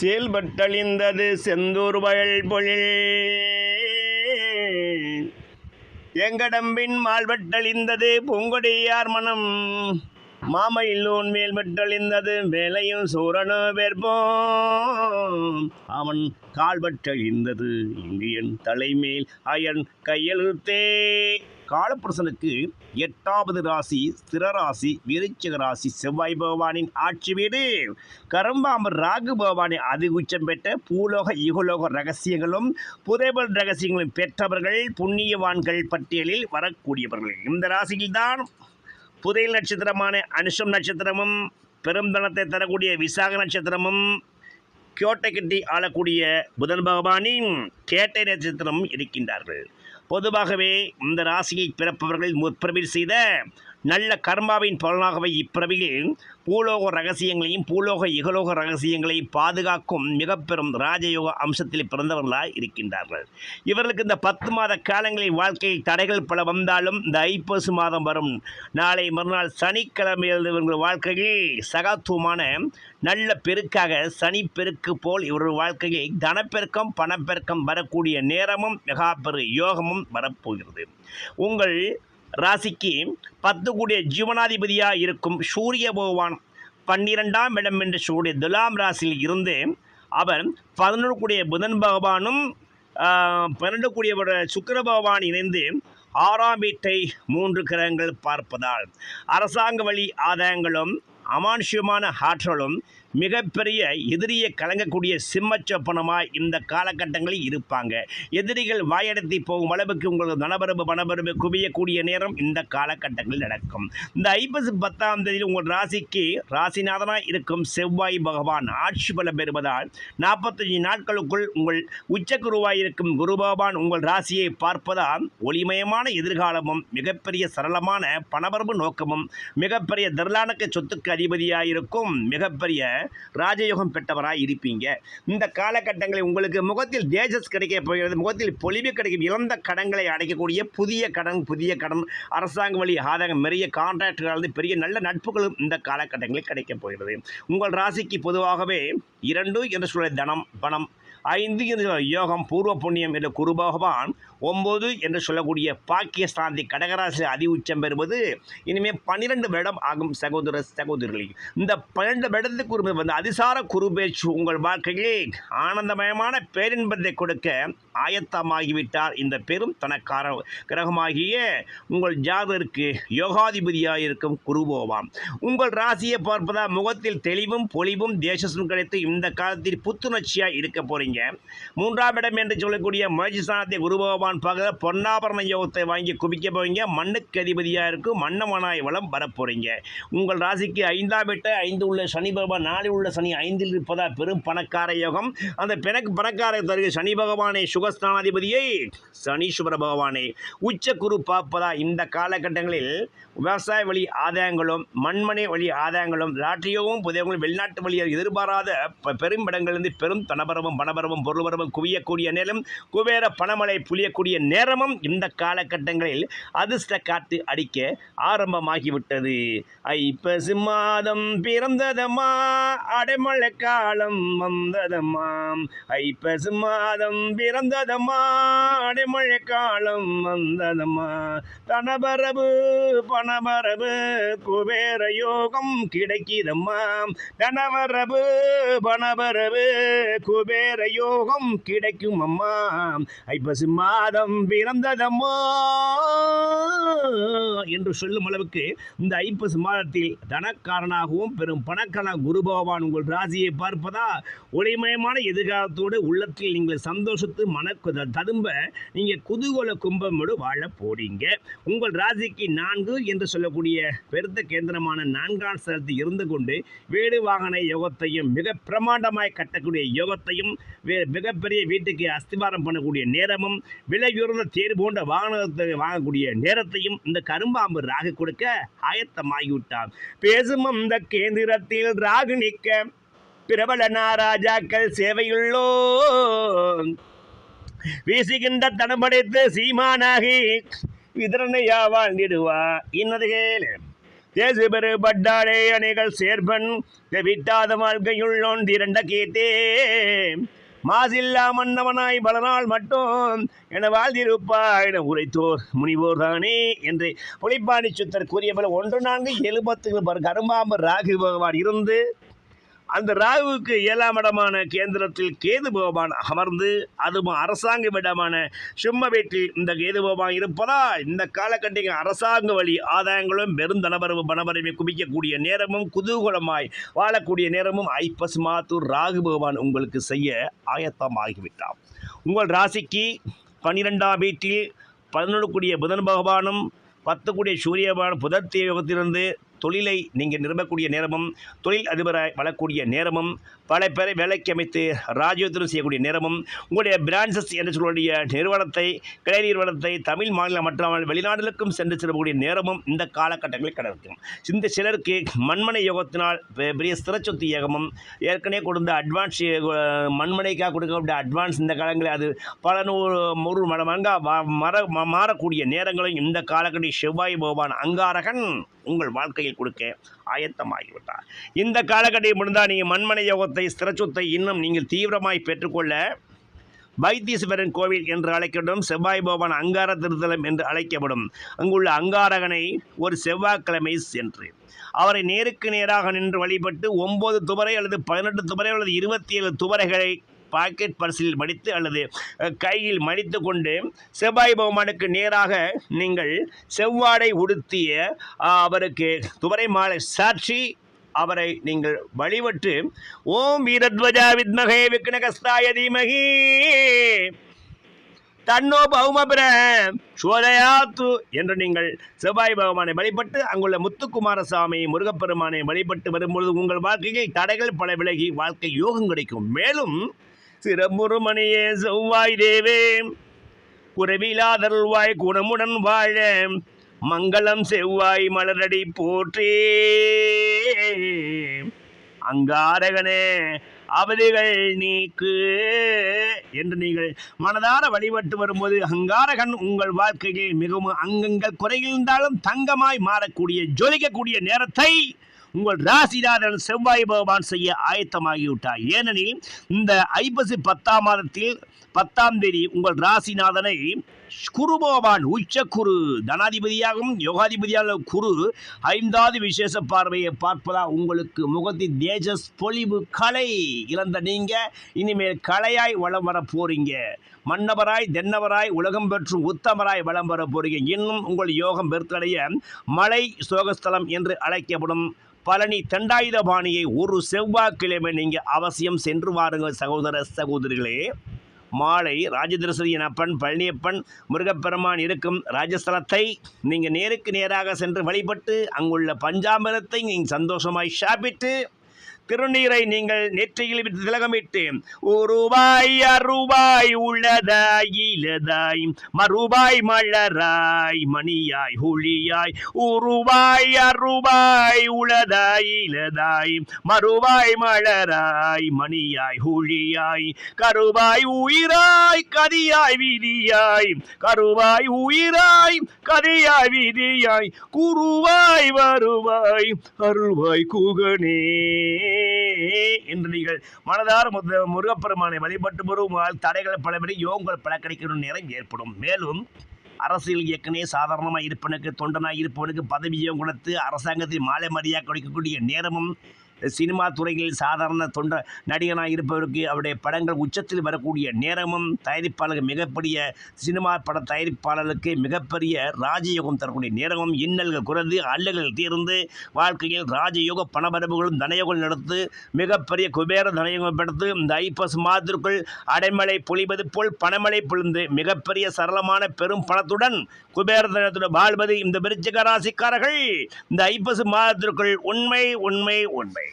செயல்பட்டழிந்தது செந்தூர் வயல் பொழில். எங்கடம்பின் மால்பட்டழிந்தது பூங்கொடியார் மனம். மாமையில்லோன் மேல்பட்டழிந்தது மேலையும் சூரனு வெற்போம். அவன் கால்பட்டழிந்தது இங்கு என் தலைமேல் அயன் கையெழுத்தே. காலப்புருஷனுக்கு எட்டாவது ராசி ஸ்திரராசி விருச்சிக ராசி செவ்வாய் பகவானின் ஆட்சி வீடு. கரும்பாம்பர் ராகு பகவானின் அதிகுச்சம் பெற்ற பூலோக யுகலோக ரகசியங்களும் புதைபல் ரகசியங்களும் பெற்றவர்கள் புண்ணியவான்கள் பட்டியலில் வரக்கூடியவர்கள். இந்த ராசியில்தான் புதையல் நட்சத்திரமான அனுஷம் நட்சத்திரமும் பெருந்தனத்தை தரக்கூடிய விசாக நட்சத்திரமும் கோட்டை கட்டி ஆளக்கூடிய புதன் பகவானின் கேட்டை நட்சத்திரமும் இருக்கின்றார்கள். பொதுவாகவே இந்த ராசியை பிறப்பவர்கள் முற்பிறவில் செய்த நல்ல கர்மாவின் பலனாகவே இப்பிறவியில் பூலோக ரகசியங்களையும் பூலோக இகலோக ரகசியங்களையும் பாதுகாக்கும் மிக பெரும் ராஜயோக அம்சத்தில் பிறந்தவர்களாக இருக்கின்றார்கள். இவர்களுக்கு இந்த பத்து மாத காலங்களில் வாழ்க்கையில் தடைகள் பல வந்தாலும் இந்த ஐப்பசு மாதம் வரும் நாளை மறுநாள் சனிக்கிழமையில் இவர்கள் வாழ்க்கையில் சகாத்துவமான நல்ல பெருக்காக சனி பெருக்கு போல் இவர்கள் வாழ்க்கையில் தனப்பெருக்கம் பணப்பெருக்கம் வரக்கூடிய நேரமும் மிகா பெரு யோகமும் வரப்போகிறது. உங்கள் ராசிக்கு பத்து கூடிய ஜீவனாதிபதியாக இருக்கும் சூரிய பகவான் பன்னிரெண்டாம் இடம் என்று சொல்லக்கூடிய துலாம் ராசியில் இருந்து அவர் பதினொன்று கூடிய புதன் பகவானும் ஆஹ், பன்னெண்டு கூடிய சுக்கர பகவான் இணைந்து ஆறாம் வீட்டை மூன்று கிரகங்கள் பார்ப்பதால் அரசாங்க வழி ஆதாயங்களும் அமானுஷ்யமான ஆற்றலும் மிகப்பெரிய எதிரியை கலங்கக்கூடிய சிம்மச்சொப்பனமாக இந்த காலகட்டங்களில் இருப்பாங்க. எதிரிகள் வாயடத்தி போகும் அளவுக்கு உங்களுக்கு தனபரப்பு பணபரப்பு குவியக்கூடிய நேரம் இந்த காலகட்டங்களில் நடக்கும். இந்த ஐப்பசி பத்தாம் தேதியில் உங்கள் ராசிக்கு ராசிநாதனாக இருக்கும் செவ்வாய் பகவான் ஆட்சி பலம் பெறுவதால் நாற்பத்தஞ்சு நாட்களுக்குள் உங்கள் உச்சகுருவாய் இருக்கும் குரு பகவான் உங்கள் ராசியை பார்ப்பதால் ஒளிமயமான எதிர்காலமும் மிகப்பெரிய சரளமான பணபரப்பு நோக்கமும் மிகப்பெரிய திரளானக்க சொத்துக்கு அதிபதியாக இருக்கும் மிகப்பெரிய ராஜயோகம் பெற்றவராக இருப்பீங்க இந்த காலகட்டங்களில் உங்களுக்கு முகத்தில் தேஜஸ் கிடைக்க போகிறது முகத்தில் பொலிவு கிடைக்கும் இழந்த கடன்களை அடைக்கக்கூடிய புதிய கடன் புதிய கடன் அரசாங்க வழி ஆதாயம் நிறைய கான்ட்ராக்டுகள் பெரிய நல்ல நட்புகளும் இந்த காலகட்டங்களில் கிடைக்கப் போகிறது. உங்கள் ராசிக்கு பொதுவாகவே இரண்டு என்று சொல்ல தனம் பணம். ஐந்து என்று சொல்ல யோகம் பூர்வ புண்ணியம் என்ற குரு பகவான் ஒம்பது என்று சொல்லக்கூடிய பாக்கியஸ்தானத்தை கடகராசி அதி உச்சம் பெறுவது இனிமேல் பன்னிரெண்டு வருடம் ஆகும் சகோதர சகோதரிகளே. இந்த பன்னெண்டு வருடத்துக்கு ஒரு வந்து அதிசார குரு பேச்சு உங்கள் வாழ்க்கையிலே ஆனந்தமயமான பேரின்பத்தை கொடுக்க ஆயத்தமாகிவிட்டார். இந்த பெரும் தனக்கார கிரகமாகிய உங்கள் ஜாதருக்கு யோகாதிபதியாக இருக்கும் குருபோவாம் உங்கள் ராசியை பார்ப்பதால் முகத்தில் தெளிவும் பொலிவும் தேசசும் கிடைத்து இந்த காலத்தில் புத்துணர்ச்சியாக இருக்க போறீங்க. மூன்றாம் இடம் என்று சொல்லக்கூடிய முயற்சி ஸ்தானத்தை குருபோவான் பகவான் பார்க்க பொன்னாபரண யோகத்தை வாங்கி குவிக்க போவீங்க. மண்ணுக்கு அதிபதியாக இருக்கும். மன்னமனாய் வளம் வரப்போறீங்க உங்கள் ராசிக்கு ஐந்தாம் விட்ட ஐந்து உள்ள சனி பகவான் நாளில் உள்ள சனி ஐந்தில் இருப்பதா? பெரும் பணக்கார யோகம். அந்த பிணக்கு பணக்கார தருகிற சனி பகவானை சுகஸ்தானாதிபதியை சனீஸ்வர பகவானை. உச்ச குரு பார்ப்பதா? இந்த காலகட்டங்களில் விவசாய வழி ஆதாயங்களும் மண்மனை வழி ஆதாயங்களும் லாட்டரியோவும் புதியவங்களும் வெளிநாட்டு வழியாக எதிர்பாராத பெரும் இடங்களிலிருந்து பெரும் தனபரவும் பணபரவும் பொருள்பரவும் குவியக்கூடிய நேரம் குபேர பணமலை புளியக்கூடிய நேரமும் இந்த காலகட்டங்களில் அதிர்ஷ்ட காற்று அடிக்க ஆரம்பமாகிவிட்டது. ஐப்பசி மாதம் பிறந்ததம்மா அடைமழை காலம் வந்ததம்மா. ஐப்பசி மாதம் பிறந்ததம்மா அடைமழை காலம் வந்ததம்மா. தனபரபு பணபரவு குபேர யோகம் கிடைக்குதம்மா. தனவரவு பணபரவு குபேர யோகம் கிடைக்கும் அம்மா ஐப்பசி மாதம் பிறந்ததம்மா என்று சொல்லும் அளவுக்கு இந்த ஐப்பசி மாதத்தில் தனக்காரனாகவும் பெரும் பணக்கான குரு பகவான் உங்கள் ராசியை பார்ப்பதா? ஒளிமயமான எதிர்காலத்தோடு உள்ளத்தில் நீங்கள் சந்தோஷத்து மனக்கு ததும்ப நீங்கள் குதூகோல கும்பமோடு வாழ போறீங்க. உங்கள் ராசிக்கு நான்கு என்று சொல்லக்கூடிய பெருத்த கேந்திரமான நான்காம் ஸ்தலத்தில் இருந்து கொண்டு வீடு வாகன யோகத்தையும் மிக பிரமாண்டமாய் கட்டக்கூடிய யோகத்தையும் மிகப்பெரிய வீட்டுக்கு அஸ்திவாரம் பண்ணக்கூடிய நேரமும் விலை உயர்ந்த தேர் போன்ற வாகனத்தை வாங்கக்கூடிய நேரத்தையும் இந்த கரும்பாம்பு ராகு கொடுக்க ஆயத்தமாகிவிட்டார் பேசும் அந்த கேந்திரத்தில் ராகு நிற்க பிரபல நாராஜாக்கள் சேவையுள்ளோ வீசுகின்ற தனமடைத்து சீமானாகி விதரணையா வாழ்ந்திடுவா இன்னது கேளு. தேசு பெரு பட்டாடே அணைகள் சேர்பன் விட்டாத வாழ்க்கையுள்ளோன் திரண்ட கேட்டே. மாசில்லா மன்னவனாய் பலனால் மட்டும் என வாழ்ந்திருப்பா என உரைத்தோர் முனிவோர் தானே என்று புலிப்பாணி சுத்தர் கூறிய போல ஒன்று நான்கு எழுபத்து கரும்பாம்பு ராகு பகவான் இருந்து அந்த ராகுவுக்கு ஏழாம் இடமான கேந்திரத்தில் கேது பகவான் அமர்ந்து அதுவும் அரசாங்க இடமான சிம்ம வீட்டில் இந்த கேது பகவான் இருப்பதா இந்த காலகட்டங்கள் அரசாங்க வழி ஆதாயங்களும் பெருந்தனவரவு பணவரவை குவிக்கக்கூடிய நேரமும் குதூகூலமாய் வாழக்கூடிய நேரமும் ஐப்பஸ் மாத்தூர் ராகு பகவான் உங்களுக்கு செய்ய ஆயத்தமாகிவிட்டார் உங்கள் ராசிக்கு பன்னிரெண்டாம் வீட்டில் பதினொன்று கூடிய புதன் பகவானும் பத்து கூடிய சூரிய பகவான் தொழிலை நீங்கள் நிரம்பக்கூடிய நேரமும் தொழில் அதிபராய் வளரக்கூடிய நேரமும் பல பேரை வேலைக்கு அமைத்து ராஜ்யோத்திரம் செய்யக்கூடிய நேரமும் உங்களுடைய பிரான்சஸ் என்று சொல்லக்கூடிய நிறுவனத்தை கிளை நிறுவனத்தை தமிழ் மாநிலம் மற்றும் வெளிநாடுகளுக்கும் சென்று செல்லக்கூடிய நேரமும் இந்த காலகட்டங்களில் கிடைக்கும் இந்த சிலருக்கு மண்மனை யோகத்தினால் பெ- பெரிய சிறச்சொத்து யோகமும் ஏற்கனவே கொடுத்த அட்வான்ஸ் மண்மனைக்காக கொடுக்கக்கூடிய அட்வான்ஸ் இந்த காலங்களில் அது பல நூறு நூறு மடங்காக மாறக்கூடிய நேரங்களும் இந்த காலகட்டத்தில் செவ்வாய் பகவான் அங்காரகன் உங்கள் வாழ்க்கையில் கொடுக்க ஆயத்தமாகிவிட்டார். இந்த காலகட்டத்தில் முடிந்தால் நீங்கள் மண்மனை யோகத்தை ஸ்திரச்சொத்தை இன்னும் நீங்கள் தீவிரமாய் பெற்றுக்கொள்ள வைத்தீஸ்வரன் கோவில் என்று அழைக்கப்படும் செவ்வாய் பவன் அங்கார திருத்தலம் என்று அழைக்கப்படும் அங்குள்ள அங்காரகனை ஒரு செவ்வாய்க்கிழமை சென்று அவரை நேருக்கு நேராக நின்று வழிபட்டு ஒன்பது துவரை அல்லது பதினெட்டு துவரை அல்லது இருபத்தி ஏழு துவரைகளை பாக்கெட் பர்சில் மடித்து அல்லது கையில் மடித்து கொண்டு செவ்வாய் பகவானுக்கு நேராக நீங்கள் செவ்வாடை உடுத்திய அவருக்கு துவரை மாலை சாட்சி அவரை நீங்கள் வழிபட்டு ஓம் வீரத்வஜா வித்மகே விக்னகஸ்தாய தீமகி தன்னோ பௌமபிர சோதயாத்து என்று நீங்கள் செவ்வாய் பகவானை வழிபட்டு அங்குள்ள முத்துக்குமாரசாமி முருகப்பெருமானை வழிபட்டு வரும்பொழுது உங்கள் வாழ்க்கையில் தடைகள் பல விலகி வாழ்க்கை யோகம் கிடைக்கும். மேலும் சிறமுருமணியே செவ்வாய் தேவே. குறைவிலாதருள்வாய் குணமுடன் வாழ. மங்களம் செவ்வாய் மலரடி போற்றே. அங்காரகனே அவதிகள் நீக்கு என்று நீங்கள் மனதார வழிபட்டு வரும்போது அங்காரகன் உங்கள் வாழ்க்கையில் மிகவும் அங்கங்கள் குறையிருந்தாலும் தங்கமாய் மாறக்கூடிய ஜொலிக்கக்கூடிய நேரத்தை உங்கள் ராசிநாதன் செவ்வாய் பகவான் செய்ய ஆயத்தமாகிவிட்டார். ஏனெனில் இந்த ஐப்பசி பத்தாம் மாதத்தில் பத்தாம் தேதி உங்கள் ராசிநாதனை குரு பகவான் குரு தனாதிபதியாகவும் யோகாதிபதியாக குரு ஐந்தாவது விசேஷ பார்வையை பார்ப்பதா உங்களுக்கு முகத்தின் தேஜஸ் பொலிவு கலை இழந்த நீங்க இனிமேல் கலையாய் வளம் வர போறீங்க. மன்னவராய் தென்னவராய் உலகம் பெற்றும் உத்தமராய் வளம் வர போறீங்க. இன்னும் உங்கள் யோகம் பெருத்தடைய மலை சோகஸ்தலம் என்று அழைக்கப்படும் பழனி தண்டாயுதபாணியை ஒரு செவ்வாய்க்கிழமை நீங்கள் அவசியம் சென்று வாருங்கள் சகோதர சகோதரிகளே. மாலை ராஜதரிசனியின் அப்பன் பழனியப்பன் முருகப்பெருமான் இருக்கும் ராஜஸ்தலத்தை நீங்கள் நேருக்கு நேராக சென்று வழிபட்டு அங்குள்ள பஞ்சாமிரத்தை நீங்கள் சந்தோஷமாய் சாப்பிட்டு திருநீரை நீங்கள் நெற்றியில் திலகமிட்டு உருவாய் அருவாய் உள்ளதாய் இலதாய் மறுபாய் மலராய் மணியாய் ஒளியாய் உருவாய் அருவாய் உளதாய் இலதாய் மறுபாய் மலராய் மணியாய் ஒளியாய் கருவாய் உயிராய் கதியாய் விதியாய் கருவாய் உயிராய் கதியாய் விதியாய் குருவாய் வருவாய் அருவாய் குகனே. என்று நீங்கள் மனதார் முருகப்பெருமானை வழிபட்டு வருவால் தடைகள் பலபடி யோகங்கள் பல கிடைக்கணும் நேரம் ஏற்படும். மேலும் அரசியல் ஏற்கனவே சாதாரணமாக இருப்பவனுக்கு தொண்டனாக இருப்பவனுக்கு பதவியும் கொடுத்து அரசாங்கத்தில் மாலை மரியாதை கொடுக்கக்கூடிய நேரமும் சினிமா துறையில் சாதாரண தொண்ட நடிகனாக இருப்பவருக்கு அவருடைய படங்கள் உச்சத்தில் வரக்கூடிய நேரமும் தயாரிப்பாளர்கள் மிகப்பெரிய சினிமா பட தயாரிப்பாளர்களுக்கு மிகப்பெரிய ராஜயோகம் தரக்கூடிய நேரமும் இன்னல்கள் குறைந்து அல்லல்கள் தீர்ந்து வாழ்க்கையில் ராஜயோக பணவரவுகளும் தனயோகம் நடத்து மிகப்பெரிய குபேர தனயோகம் எடுத்து இந்த ஐப்பஸ் மாதத்திற்குள் அடைமலை பொழிவது போல் பணமழை பொழிந்து மிகப்பெரிய சரளமான பெரும் பணத்துடன் குபேர தனத்துடன் வாழ்வது இந்த விருச்சிக ராசிக்காரர்கள். இந்த ஐப்பசு மாதத்திற்குள் உண்மை உண்மை உண்மை.